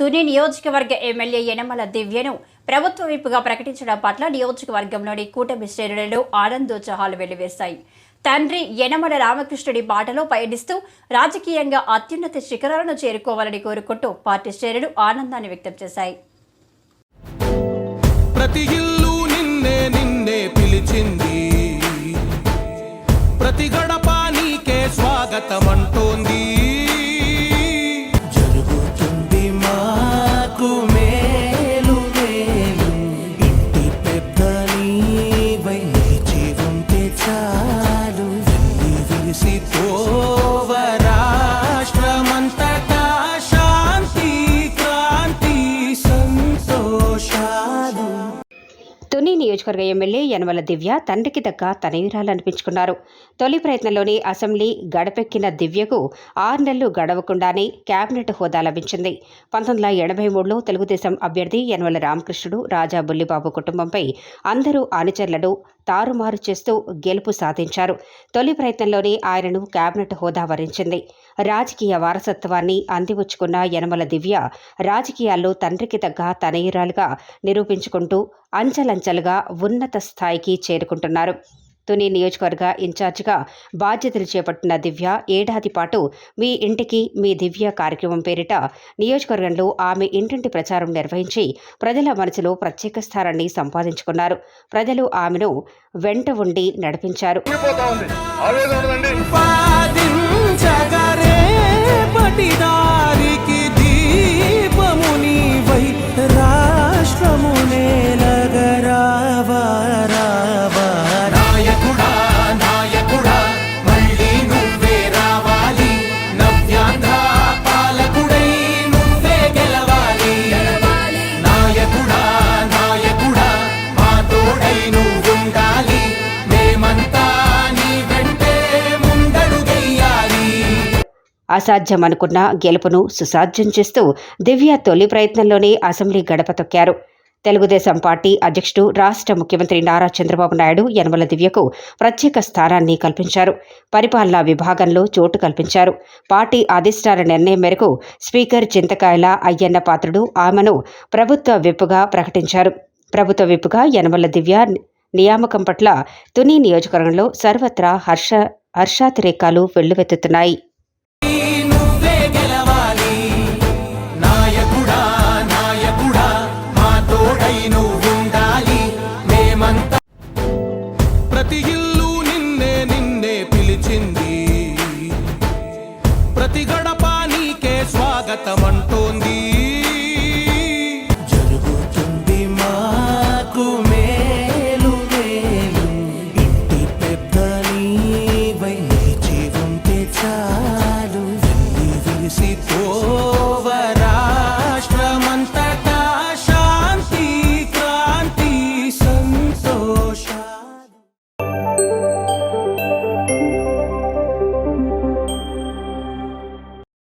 తుని నియోజకవర్గ ఎమ్మెల్యే యనమల దివ్యను ప్రభుత్వ వైపుగా ప్రకటించడం పట్ల నియోజకవర్గంలోని కూటమి శ్రేణులలో ఆనందోత్సాహాలు వెల్లివేశాయి. తండ్రి యనమల రామకృష్ణుడి బాటలో పయనిస్తూ రాజకీయంగా అత్యున్నత శిఖరాలను చేరుకోవాలని కోరుకుంటూ పార్టీ శ్రేణులు ఆనందాన్ని వ్యక్తం చేశాయి. ప్రతి ఇల్లు నిన్నే నిన్నే పిలిచింది. ప్రతి గడప నీకే స్వాగతం అంటోంది తుని నియోజకవర్గ ఎమ్మెల్యే యనమల దివ్య తండ్రికి దక్క తనయురాలనిపించుకున్నారు. తొలి ప్రయత్నంలోనే అసెంబ్లీ గడపెక్కిన దివ్యకు ఆరు నెలలు గడవకుండానే కేబినెట్ హోదా లభించింది. పంతొమ్మిది వందల ఎనభై మూడులో తెలుగుదేశం అభ్యర్థి యనమల రామకృష్ణుడు రాజా బుల్లిబాబు కుటుంబంపై అందరూ అనుచరులను తారుమారు చేస్తూ గెలుపు సాధించారు. తొలి ప్రయత్నంలోనే ఆయనను కేబినెట్ హోదా వరించింది. రాజకీయ వారసత్వాన్ని అందిపుచ్చుకున్న యనమల దివ్య రాజకీయాల్లో తండ్రికి తగ్గ తనయురాలుగా నిరూపించుకుంటూ అంచెలంచెలుగా ఉన్నత స్థాయికి చేరుకుంటున్నారు. తుని నియోజకవర్గ ఇన్ఛార్జిగా బాధ్యతలు చేపట్టిన దివ్య ఏడాది పాటు మీ ఇంటికి మీ దివ్య కార్యక్రమం పేరిట నియోజకవర్గంలో ఆమె ఇంటింటి ప్రచారం నిర్వహించి ప్రజల మనసులో ప్రత్యేక స్థానాన్ని సంపాదించుకున్నారు. ప్రజలు ఆమెను వెంట ఉండి నడిపించారు. అసాధ్యం అనుకున్న గెలుపును సుసాధ్యం చేస్తూ దివ్య తొలి ప్రయత్నంలోనే అసెంబ్లీ గడప తొక్కారు. తెలుగుదేశం పార్టీ అధ్యక్షుడు రాష్ట్ర ముఖ్యమంత్రి నారా చంద్రబాబు నాయుడు యనమల దివ్యకు ప్రత్యేక స్థానాన్ని కల్పించారు. పరిపాలనా విభాగంలో చోటు కల్పించారు. పార్టీ అధిష్టాన నిర్ణయం మేరకు స్పీకర్ చింతకాయల అయ్యన్న పాత్రుడు ఆమెను ప్రభుత్వ విప్పుగా ప్రకటించారు. ప్రభుత్వ విప్పుగా యనమల దివ్య నియామకం పట్ల తుని నియోజకవర్గంలో సర్వత్రా హర్ష హర్షాతిరేకాలు వెల్లువెత్తుతున్నాయి. ne ne